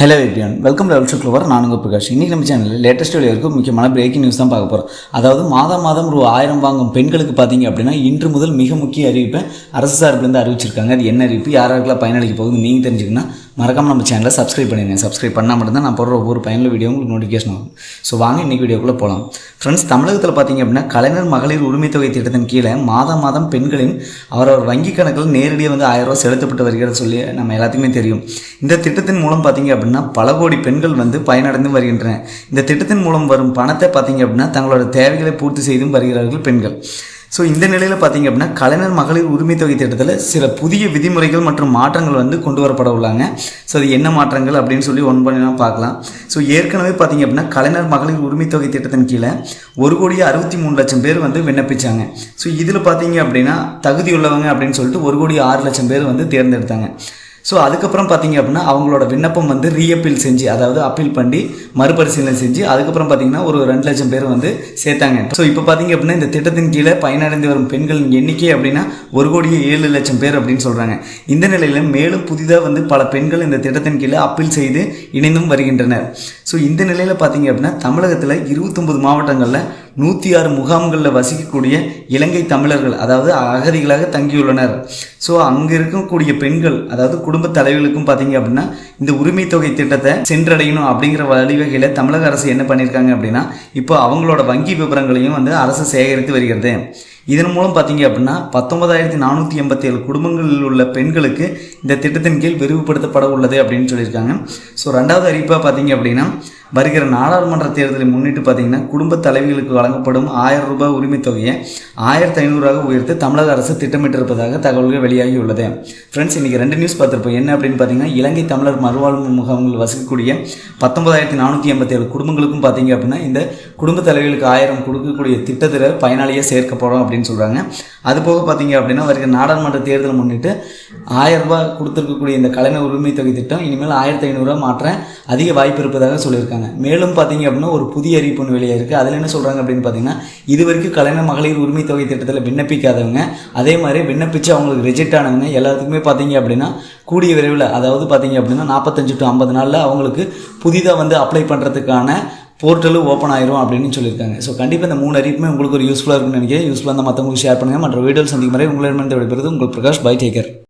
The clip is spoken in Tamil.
ஹலோ எவ்ரியான் வெல்கம் லெவல் சுக்லவர் க்ளோவர் நான் உங்கள் பிரகாஷ். இன்றைக்கி நம்ம சேனலில் லேட்டஸ்ட் வரைக்கும் முக்கியமான பிரேக்கிங் நியூஸ் தான் பார்க்க போகிறோம் அதாவது மாதம் மாதம் ரூ ஆயிரம் வாங்கும் பெண்களுக்கு பார்த்தீங்க அப்படின்னா இன்று முதல் மிக முக்கிய அறிவிப்பை அரசு சார்பிலேருந்து அறிவிச்சிருக்காங்க. அது என்ன அறிவிப்பு? யார் யாருக்கெல்லாம் பயனளிக்க போகுது நீங்கள் தெரிஞ்சுக்கணும் மறக்காம நம்ம சேனலை சப்ஸ்கிரைப் பண்ணிடுங்க. சப்ஸ்கிரைப் பண்ணால் மட்டும்தான் நான் போடுற ஒவ்வொரு பயனில் வீடியோ உங்களுக்கு நோட்டிஃபிகேஷன் ஆகும் ஸோ வாங்க இன்றைக்கி வீடியோக்குள்ளே போகலாம் ஃப்ரெண்ட்ஸ் தமிழகத்தில் பார்த்தீங்க அப்படின்னா கலைஞர் மகளிர் உரிமை தொகை திட்டத்தின் கீழே மாதம் மாதம் பெண்களின் அவரவர் வங்கி கணக்கில் நேரடியாக வந்து ஆயிரம் ரூபா செலுத்தப்பட்டு வருகிறது சொல்லி நம்ம எல்லாத்துக்குமே தெரியும். இந்த திட்டத்தின் மூலம் பார்த்தீங்க அப்படின்னா பல கோடி பெண்கள் வந்து பயனடைந்து வருகின்றன. இந்த திட்டத்தின் மூலம் வரும் பணத்தை பார்த்தீங்க அப்படின்னா தங்களோட தேவைகளை பூர்த்தி செய்தும் வருகிறார்கள் பெண்கள். ஸோ இந்த நிலையில் பார்த்தீங்க அப்படின்னா கலைஞர் மகளிர் உரிமை தொகை திட்டத்தில் சில புதிய விதிமுறைகள் மற்றும் மாற்றங்கள் வந்து கொண்டு வரப்பட உள்ளாங்க. ஸோ அது என்ன மாற்றங்கள் அப்படின்னு சொல்லி ஒன் பண்ணலாம் பார்க்கலாம். ஸோ ஏற்கனவே பார்த்தீங்க அப்படின்னா கலைஞர் மகளிர் உரிமை தொகை திட்டத்தின் கீழே ஒரு கோடியே அறுபத்தி மூணு லட்சம் பேர் வந்து விண்ணப்பிச்சாங்க. ஸோ இதில் பார்த்தீங்க அப்படின்னா தகுதி உள்ளவங்க அப்படின்னு சொல்லிட்டு ஒரு கோடி ஆறு லட்சம் பேர் வந்து தேர்ந்தெடுத்தாங்க. ஸோ அதுக்கப்புறம் பார்த்தீங்க அப்படின்னா அவங்களோட விண்ணப்பம் வந்து ரீஅப்பீல் செஞ்சு அதாவது அப்பீல் பண்ணி மறுபரிசீலனை செஞ்சு அதுக்கப்புறம் பார்த்தீங்கன்னா ஒரு ரெண்டு லட்சம் பேர் வந்து சேர்த்தாங்க. ஸோ இப்போ பார்த்தீங்க அப்படின்னா இந்த திட்டத்தின் கீழே பயனடைந்து வரும் பெண்களின் எண்ணிக்கை அப்படின்னா ஒரு கோடியே ஏழு லட்சம் பேர் அப்படின்னு சொல்கிறாங்க இந்த நிலையில் மேலும் புதிதாக வந்து பல பெண்கள் இந்த திட்டத்தின் கீழே அப்பீல் செய்து இணைந்தும் வருகின்றனர். ஸோ இந்த நிலையில் பார்த்தீங்க அப்படின்னா தமிழகத்தில் இருபத்தொம்பது மாவட்டங்களில் நூற்றி ஆறு முகாம்களில் வசிக்கக்கூடிய இலங்கை தமிழர்கள் அதாவது அகதிகளாக தங்கியுள்ளனர். ஸோ அங்கே இருக்கக்கூடிய பெண்கள் அதாவது குடும்ப தலைவர்களுக்கும் பார்த்தீங்க அப்படின்னா இந்த உரிமை தொகை திட்டத்தை சென்றடையணும் அப்படிங்கிற வழிவகையில் தமிழக அரசு என்ன பண்ணியிருக்காங்க அப்படின்னா இப்போ அவங்களோட வங்கி விவரங்களையும் வந்து அரசு சேகரித்து வருகிறது. இதன் மூலம் பார்த்தீங்க அப்படின்னா பத்தொன்பதாயிரத்தி நானூற்றி எண்பத்தி ஏழு குடும்பங்களில் உள்ள பெண்களுக்கு இந்த திட்டத்தின் கீழ் விரிவுபடுத்தப்பட உள்ளது அப்படின்னு சொல்லியிருக்காங்க. ஸோ ரெண்டாவது அறிவிப்பாக பார்த்தீங்க அப்படின்னா வருகிற நாடாளுமன்ற தேர்தலை முன்னிட்டு பார்த்தீங்கன்னா குடும்ப தலைவிகளுக்கு வழங்கப்படும் ஆயிரம் ரூபாய் உரிமைத்தொகையை ஆயிரத்தி ஐநூறாக உயர்த்து தமிழக அரசு திட்டமிட்டிருப்பதாக தகவல்கள் வெளியாகி உள்ளது ஃப்ரெண்ட்ஸ் இன்றைக்கி ரெண்டு நியூஸ் பார்த்துருப்போம். என்ன அப்படின்னு பார்த்தீங்கன்னா இலங்கை தமிழர் மறுவாழ்வு முகாம்கள் வசிக்கக்கூடிய பத்தொன்பதாயிரத்தி நானூற்றி எண்பத்தேழு குடும்பங்களுக்கும் பார்த்தீங்க அப்படின்னா இந்த குடும்ப தலைவிகளுக்கு ஆயிரம் கொடுக்கக்கூடிய திட்டத்தில் பயனாளியாக சேர்க்கப்படும் அப்படின்னு சொல்கிறாங்க அது போக பார்த்தீங்க அப்படின்னா வருகிற நாடாளுமன்ற தேர்தலை முன்னிட்டு ஆயிரம் ரூபாய் கொடுத்துருக்கக்கூடிய இந்த கலைஞர் உரிமை தொகை திட்டம் இனிமேல் ஆயிரத்தி ஐநூறுரூவா மாற்ற அதிக வாய்ப்பு இருப்பதாக சொல்லியிருக்காங்க. மேலும் பார்த்தீங்க அப்படின்னா ஒரு புதிய அறிவிப்பு ஒன்று வெளியாக இருக்குது அதில் என்ன சொல்கிறாங்க அப்படின்னு பார்த்தீங்கன்னா இது வரைக்கும் கலைஞர் மகளிர் உரிமை தொகை திட்டத்தில் விண்ணப்பிக்காதவங்க அதே மாதிரி விண்ணப்பித்து அவங்களுக்கு ரிஜெக்ட் ஆனவங்க எல்லாத்துக்குமே பார்த்தீங்க அப்படின்னா கூடிய விரைவில் அதாவது பார்த்தீங்க அப்படின்னா நாற்பத்தஞ்சு டு ஐம்பது நாளில் அவங்களுக்கு புதிதாக வந்து அப்ளை பண்ணுறதுக்கான போர்ட்டலும் ஓப்பன் ஆயிரும் அப்படின்னு சொல்லியிருக்காங்க. ஸோ கண்டிப்பாக இந்த மூணு அறிவிப்புமே உங்களுக்கு ஒரு யூஸ்ஃபுல்லாக இருக்கும்னு நினைக்கிறேன். யூஸ்ஃபுல்லாக இருந்தால் மற்றவங்களுக்கு ஷேர் பண்ணுங்கள் மற்ற வீடியோவில் சந்திக்கும் வரை உங்களிடமிருந்து விடைபெறுது உங்கள் பிரகாஷ். By taker